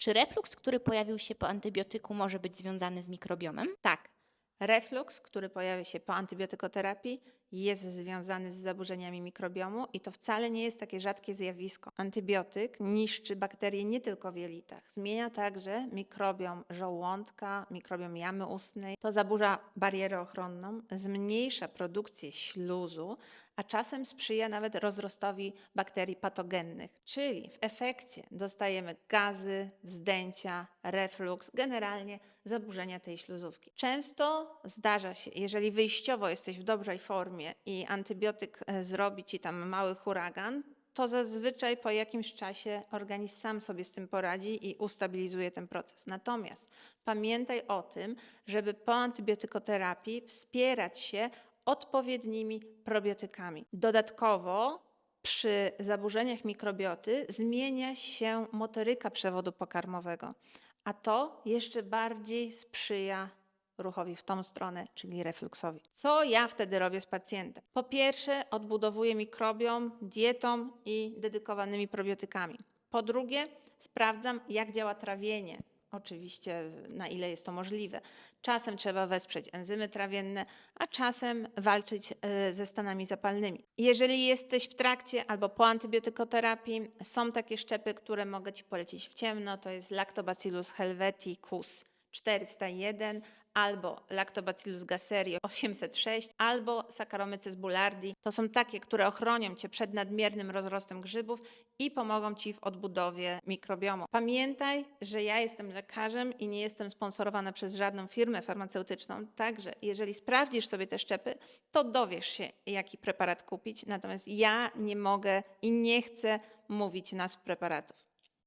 Czy refluks, który pojawił się po antybiotyku, może być związany z mikrobiomem? Tak. Refluks, który pojawia się po antybiotykoterapii, jest związany z zaburzeniami mikrobiomu i to wcale nie jest takie rzadkie zjawisko. Antybiotyk niszczy bakterie nie tylko w jelitach, zmienia także mikrobiom żołądka, mikrobiom jamy ustnej. To zaburza barierę ochronną, zmniejsza produkcję śluzu, a czasem sprzyja nawet rozrostowi bakterii patogennych. Czyli w efekcie dostajemy gazy, wzdęcia, refluks, generalnie zaburzenia tej śluzówki. Często zdarza się, jeżeli wyjściowo jesteś w dobrej formie i antybiotyk e, zrobi ci tam mały huragan, to zazwyczaj po jakimś czasie organizm sam sobie z tym poradzi i ustabilizuje ten proces. Natomiast pamiętaj o tym, żeby po antybiotykoterapii wspierać się odpowiednimi probiotykami. Dodatkowo przy zaburzeniach mikrobioty zmienia się motoryka przewodu pokarmowego, a to jeszcze bardziej sprzyja ruchowi w tą stronę, czyli refluksowi. Co ja wtedy robię z pacjentem? Po pierwsze, odbudowuję mikrobiom dietą i dedykowanymi probiotykami. Po drugie, sprawdzam, jak działa trawienie. Oczywiście, na ile jest to możliwe. Czasem trzeba wesprzeć enzymy trawienne, a czasem walczyć e, ze stanami zapalnymi. Jeżeli jesteś w trakcie albo po antybiotykoterapii, są takie szczepy, które mogę Ci polecić w ciemno. To jest Lactobacillus helveticus 401 albo Lactobacillus gasseri 806 albo Saccharomyces boulardii. To są takie, które ochronią Cię przed nadmiernym rozrostem grzybów i pomogą Ci w odbudowie mikrobiomu. Pamiętaj, że ja jestem lekarzem i nie jestem sponsorowana przez żadną firmę farmaceutyczną, także jeżeli sprawdzisz sobie te szczepy, to dowiesz się, jaki preparat kupić, natomiast ja nie mogę i nie chcę mówić nazw preparatów.